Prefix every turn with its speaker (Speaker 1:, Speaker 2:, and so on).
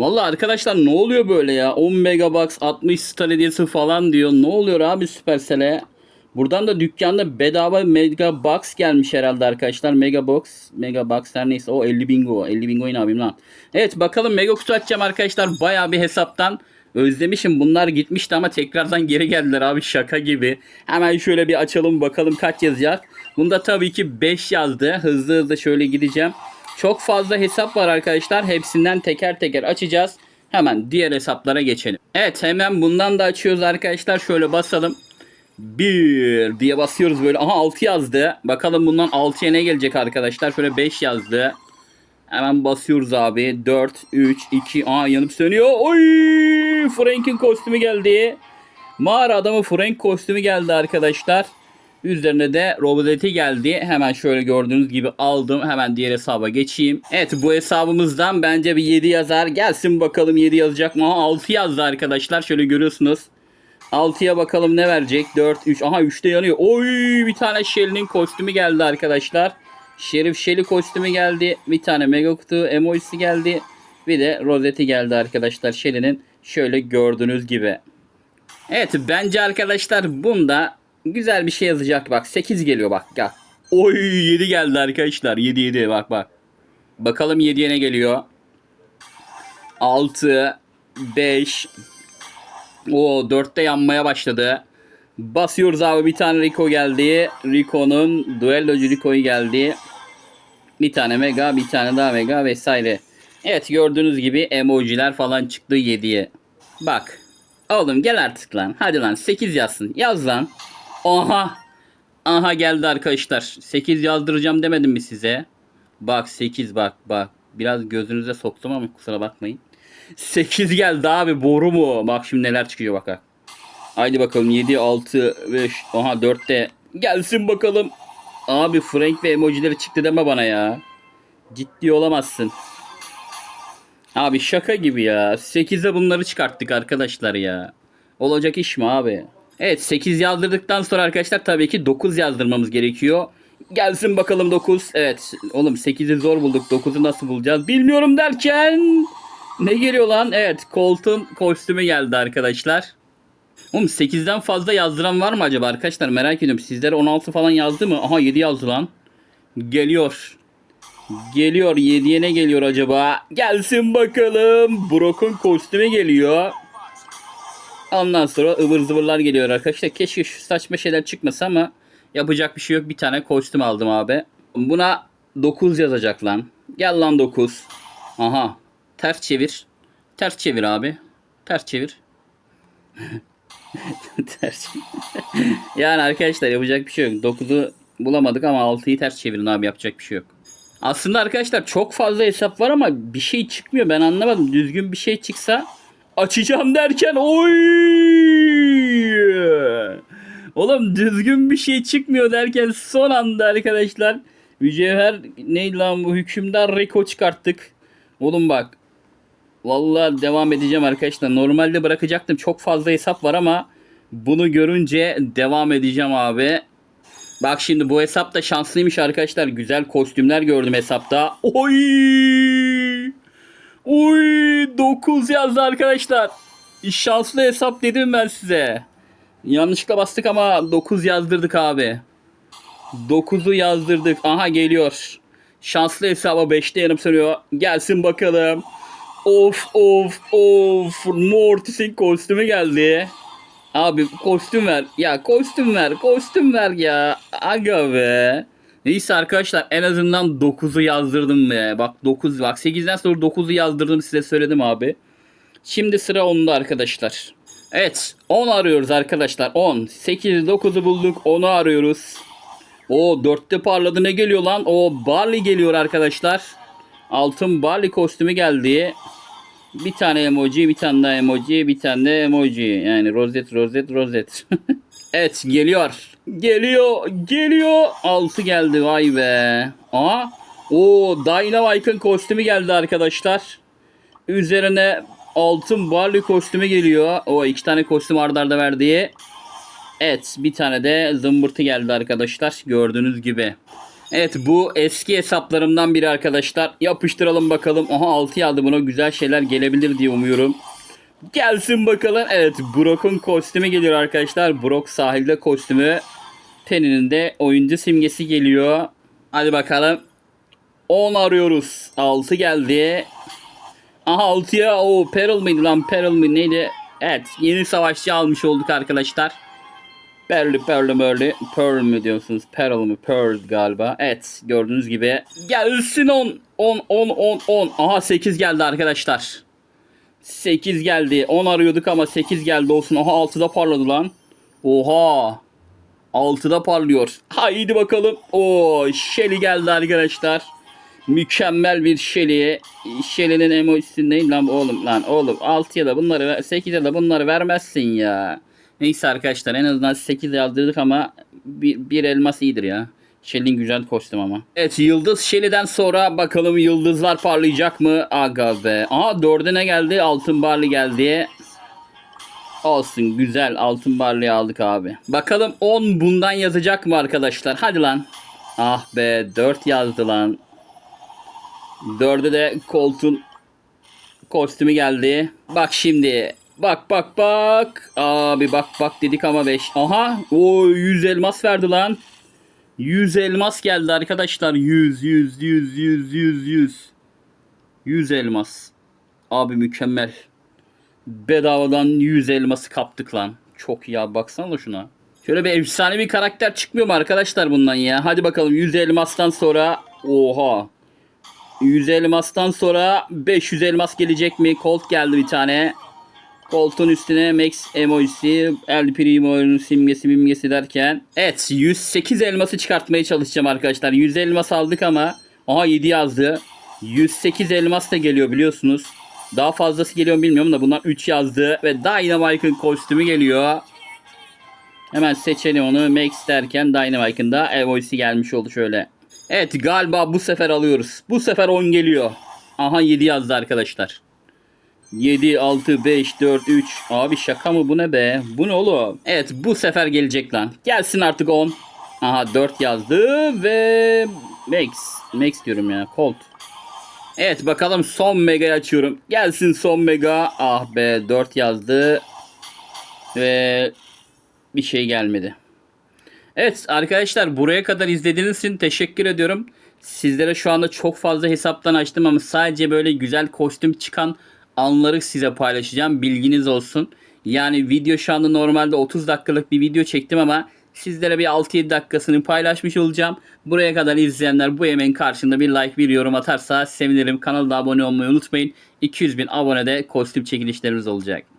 Speaker 1: Valla arkadaşlar ne oluyor böyle ya? 10 megabox 60 star hediyesi falan diyor. Ne oluyor abi Supercell'e? Buradan da dükkanda bedava megabox gelmiş herhalde arkadaşlar. Megabox, megabox her neyse o 50 bingo. 50 bingoyu ne yapayım lan? Evet bakalım mega kutu açacağım arkadaşlar. Baya bir hesaptan özlemişim. Bunlar gitmişti ama tekrardan geri geldiler abi şaka gibi. Hemen şöyle bir açalım bakalım kaç yazacak. Bunda tabii ki 5 yazdı. Hızlı hızlı şöyle gideceğim. Çok fazla hesap var arkadaşlar. Hepsinden teker teker açacağız. Hemen diğer hesaplara geçelim. Evet hemen bundan da açıyoruz arkadaşlar. Şöyle basalım. 1 diye basıyoruz böyle. Aha 6 yazdı. Bakalım bundan 6'ya ne gelecek arkadaşlar. Şöyle 5 yazdı. Hemen basıyoruz abi. 4, 3, 2. Aa yanıp sönüyor. Oy! Frank'in kostümü geldi. Mağara adamı Frank kostümü geldi arkadaşlar. Üzerine de Robodeti geldi. Hemen şöyle gördüğünüz gibi aldım. Hemen diğer hesaba geçeyim. Evet bu hesabımızdan bence bir 7 yazar. Gelsin bakalım 7 yazacak mı? Aha 6 yazdı arkadaşlar. Şöyle görüyorsunuz. 6'ya bakalım ne verecek? 4, 3. Aha 3'te yanıyor. Oy bir tane Shelly'nin kostümü geldi arkadaşlar. Şerif Shelly kostümü geldi. Bir tane Mega Kutu emojisi geldi. Bir de rozeti geldi arkadaşlar Shelly'nin. Şöyle gördüğünüz gibi. Evet bence arkadaşlar bunda güzel bir şey yazacak. Bak 8 geliyor bak. Gel. Oy 7 geldi arkadaşlar. 7 7 bak bak. Bakalım 7'ye ne geliyor. 6 5 o 4'te yanmaya başladı. Basıyoruz abi bir tane Rico geldi. Rico'nun duellocu Rico'yu geldi. Bir tane mega, bir tane daha mega vesaire. Evet gördüğünüz gibi emojiler falan çıktı 7'ye. Bak. Oğlum gel artık lan. Hadi lan 8 yazsın. Yaz lan. Aha. Aha geldi arkadaşlar. 8 yazdıracağım demedim mi size? Bak 8 bak bak. Biraz gözünüze soktum ama kusura bakmayın. 8 geldi abi boru mu? Bak şimdi neler çıkıyor bak. bak. Haydi bakalım 7, 6, 5. Aha 4'te. Gelsin bakalım. Abi Frank ve emojileri çıktı deme bana ya. Ciddi olamazsın. Abi şaka gibi ya. 8'e bunları çıkarttık arkadaşlar ya. Olacak iş mi abi? Evet 8 yazdırdıktan sonra arkadaşlar tabii ki 9 yazdırmamız gerekiyor. Gelsin bakalım 9. Evet oğlum 8'i zor bulduk. 9'u nasıl bulacağız bilmiyorum derken. Ne geliyor lan? Evet Colt'un kostümü geldi arkadaşlar. Oğlum 8'den fazla yazdıran var mı acaba arkadaşlar merak ediyorum. Sizlere 16 falan yazdı mı? Aha 7 yazdı lan. Geliyor. Geliyor 7'ye ne geliyor acaba? Gelsin bakalım. Brock'un kostümü geliyor. Ondan sonra ıvır zıvırlar geliyor arkadaşlar. Keşke şu saçma şeyler çıkmasa ama yapacak bir şey yok. Bir tane kostüm aldım abi. Buna 9 yazacak lan. Gel lan 9. Aha. Ters çevir. Ters çevir abi. Ters çevir. ters Yani arkadaşlar yapacak bir şey yok. 9'u bulamadık ama 6'yı ters çevirin abi yapacak bir şey yok. Aslında arkadaşlar çok fazla hesap var ama bir şey çıkmıyor. Ben anlamadım. Düzgün bir şey çıksa açacağım derken oy! Oğlum düzgün bir şey çıkmıyor derken son anda arkadaşlar mücevher neydi lan bu hükümdar Reko çıkarttık. Oğlum bak Vallahi devam edeceğim arkadaşlar. Normalde bırakacaktım. Çok fazla hesap var ama bunu görünce devam edeceğim abi. Bak şimdi bu hesap da şanslıymış arkadaşlar. Güzel kostümler gördüm hesapta. Oy! Oy! 9 yazdı arkadaşlar. Şanslı hesap dedim ben size. Yanlışlıkla bastık ama 9 yazdırdık abi. 9'u yazdırdık. Aha geliyor. Şanslı hesaba 5'te yanıp sönüyor. Gelsin bakalım. Of of of. Mortis'in kostümü geldi. Abi kostüm ver. Ya kostüm ver. Kostüm ver ya. Aga be. Neyse arkadaşlar en azından 9'u yazdırdım be. Bak 9 bak 8'den sonra 9'u yazdırdım size söyledim abi. Şimdi sıra 10'da arkadaşlar. Evet 10 arıyoruz arkadaşlar 10. 8 9'u bulduk 10'u arıyoruz. O 4'te parladı ne geliyor lan? O Barley geliyor arkadaşlar. Altın Barley kostümü geldi. Bir tane emoji, bir tane daha emoji, bir tane de emoji. Yani rozet, rozet, rozet. evet geliyor. Geliyor, geliyor. Altı geldi vay be. Aa, o Dynamite'ın kostümü geldi arkadaşlar. Üzerine altın Barley kostümü geliyor. O iki tane kostüm ardarda arda verdiği. Evet bir tane de zımbırtı geldi arkadaşlar. Gördüğünüz gibi. Evet bu eski hesaplarımdan biri arkadaşlar. Yapıştıralım bakalım. Aha 6 aldı buna güzel şeyler gelebilir diye umuyorum. Gelsin bakalım. Evet Brock'un kostümü geliyor arkadaşlar. Brock sahilde kostümü. Teninin de oyuncu simgesi geliyor. Hadi bakalım. 10 arıyoruz. 6 geldi. Aha 6'ya o Peril miydi lan Peril mi neydi? Evet yeni savaşçı almış olduk arkadaşlar. Perli Perli Merli Pearl mi diyorsunuz? Peril mi? Pearl galiba. Evet gördüğünüz gibi. Gelsin 10 10 10 10 10. Aha 8 geldi arkadaşlar. 8 geldi. 10 arıyorduk ama 8 geldi olsun. Aha 6'da parladı lan. Oha. 6'da parlıyor. Haydi bakalım. Oo Shelly geldi arkadaşlar. Mükemmel bir Shelly. Shelly'nin emojisi ne lan oğlum lan oğlum 6'ya da bunları ver- 8'e de bunları vermezsin ya. Neyse arkadaşlar en azından 8 yazdırdık ama bir, bir elmas iyidir ya. Shelly'nin güzel kostüm ama. Evet Yıldız Shelly'den sonra bakalım yıldızlar parlayacak mı? Aga be. Aha 4'e ne geldi? Altın barlı geldi. Olsun güzel altın barlıyı aldık abi. Bakalım 10 bundan yazacak mı arkadaşlar? Hadi lan. Ah be 4 yazdı lan. 4'e de Colt'un kostümü geldi. Bak şimdi. Bak bak bak. Abi bak bak dedik ama 5. Aha. O 100 elmas verdi lan. 100 elmas geldi arkadaşlar. 100 100 100 100 100 100. 100 elmas. Abi mükemmel. Bedavadan 100 elması kaptık lan. Çok abi baksana şuna. Şöyle bir efsane bir karakter çıkmıyor mu arkadaşlar bundan ya? Hadi bakalım 100 elmastan sonra. Oha. 100 elmastan sonra 500 elmas gelecek mi? Colt geldi bir tane. Colt'un üstüne Max emojisi, El Primo'nun simgesi mimgesi derken. Evet 108 elması çıkartmaya çalışacağım arkadaşlar. 100 elmas aldık ama. Aha 7 yazdı. 108 elmas da geliyor biliyorsunuz. Daha fazlası geliyor mu bilmiyorum da bunlar 3 yazdı. Ve Dynamite'ın kostümü geliyor. Hemen seçelim onu. Max derken Dynamite'ın da emojisi gelmiş oldu şöyle. Evet galiba bu sefer alıyoruz. Bu sefer 10 geliyor. Aha 7 yazdı arkadaşlar. 7, 6, 5, 4, 3. Abi şaka mı bu ne be? Bu ne oğlum? Evet bu sefer gelecek lan. Gelsin artık 10. Aha 4 yazdı ve Max. Max diyorum ya. Colt. Evet bakalım son mega'yı açıyorum. Gelsin son mega. Ah be 4 yazdı. Ve bir şey gelmedi. Evet arkadaşlar buraya kadar izlediğiniz için teşekkür ediyorum. Sizlere şu anda çok fazla hesaptan açtım ama sadece böyle güzel kostüm çıkan anları size paylaşacağım. Bilginiz olsun. Yani video şu anda normalde 30 dakikalık bir video çektim ama sizlere bir 6-7 dakikasını paylaşmış olacağım. Buraya kadar izleyenler bu emeğin karşında bir like bir yorum atarsa sevinirim. Kanala abone olmayı unutmayın. 200 bin abonede kostüm çekilişlerimiz olacak.